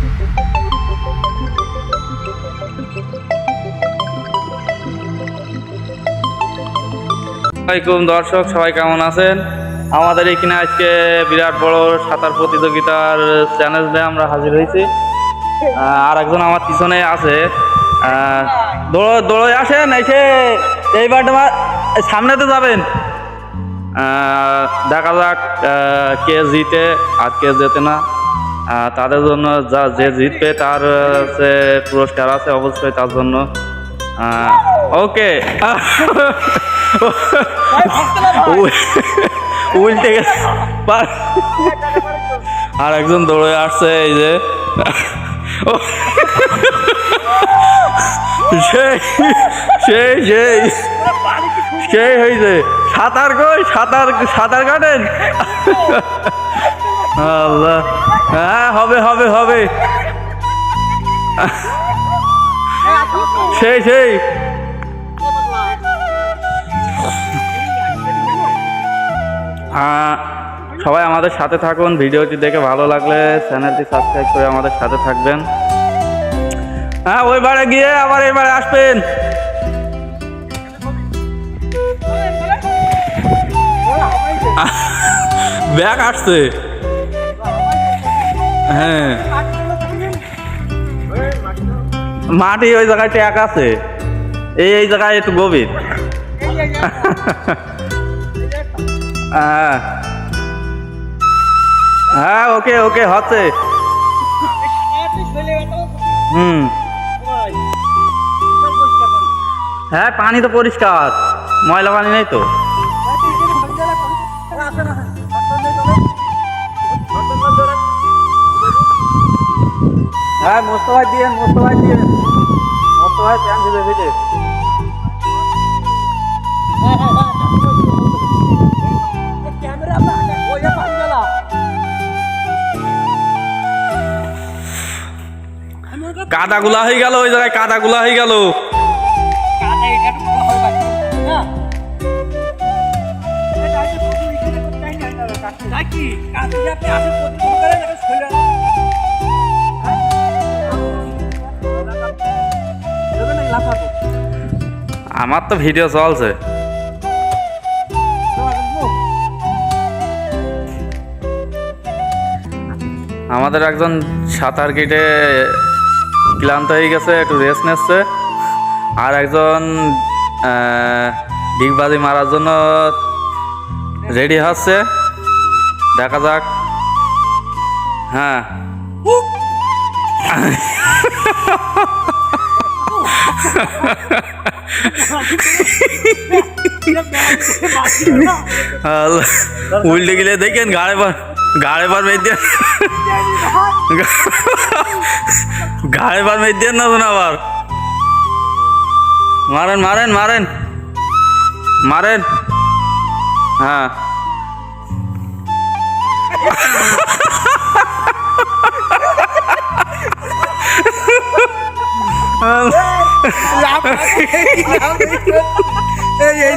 আসসালামাইকুম দর্শক, সবাই কেমন আছেন? আমাদের এখানে আজকে বিরাট বড় সাঁতার প্রতিযোগিতার চ্যালেঞ্জে আমরা হাজির হয়েছি। আর একজন আমার পিছনে আছে। দৌড় দৌড়ে আসেন এসে এইবার তোমার সামনে তো যাবেন দেখা যাক কে জিতে, আর কে জেতে না। তাদের জন্য যা যে জিতবে তার হচ্ছে পুরস্কার আছে অবশ্যই তার জন্য ওকে। উল্টে গেছে। আর একজন দৌড়ে আসছে, এই যে। সেই সেই সেই। সেই হয়েছে। সাঁতার কই? সাঁতার সাঁতার কাটেন? আল্লাহ। হ্যাঁ হবে হবে হবে। সেই সেই। সবাই আমাদের সাথে থাকুন। ভিডিওটি দেখে ভালো লাগলে চ্যানেলটি সাবস্ক্রাইব করে আমাদের সাথে থাকবেন। হ্যাঁ ওই বারে গিয়ে আবার এবারে আসবেন। ব্যাগ আসছে। হ্যাঁ। মাটি ওই জায়গায় ট্যাক আছে। এই এই জায়গায় একটু গভীর। হ্যাঁ। হ্যাঁ ওকে ওকে, হচ্ছে। হুম। হ্যাঁ পানি তো পরিষ্কার। ময়লা পানি নেই তো। হ্যাঁ মোস্তফাই দিয়ে মোস্তফাই দিয়ে মোস্তফাই প্যান দিতে দিতে কাদাগুলা হয়ে গেল ওই জায়গায় কাদাগুলা হয়ে গেল আমার তো ভিডিও চলছে। আমাদের একজন সাঁতার কেটে ক্লান্ত হয়ে গেছে একটু রেস্ট নিচ্ছে। আর একজন ডিগবাজি মারার জন্য রেডি হচ্ছে। দেখা যাক। হ্যাঁ। আল্লাহ, উল্টে গেলে দেখেন গাড়ি পার গাড়ি পার মেয়ে দিয়ে গাড়ি পার মেয়ে দিয়ে না তো না আবার মারেন মারেন মারেন মারেন হ্যাঁ এই এই